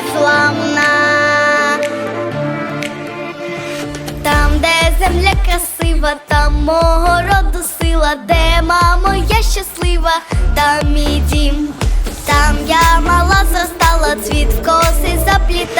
незламна. Там, де земля красива, там мого роду сила, де мамо, я щаслива, там мій дім. Там я мала зростала, цвіт в коси заплітала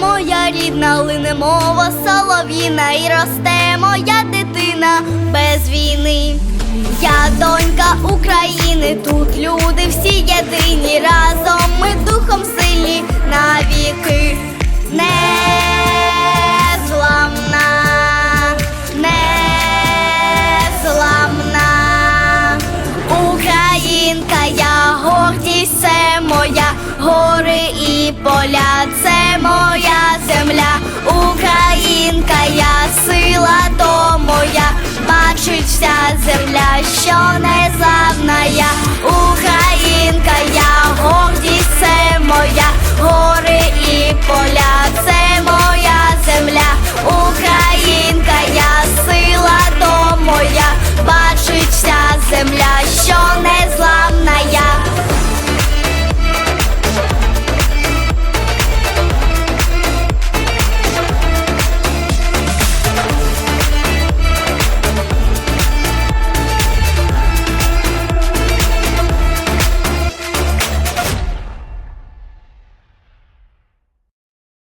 моя рідна, лине мова солов'їна і росте моя дитина без війни. Я донька України, тут люди всі єдині, разом гори і поля, це моя земля, Українка, я сила то моя, бачить вся земля, що незавна я, Українка, я гордість це моя, гори і поля, це моя земля, Українка, я сила то моя, бачить вся земля.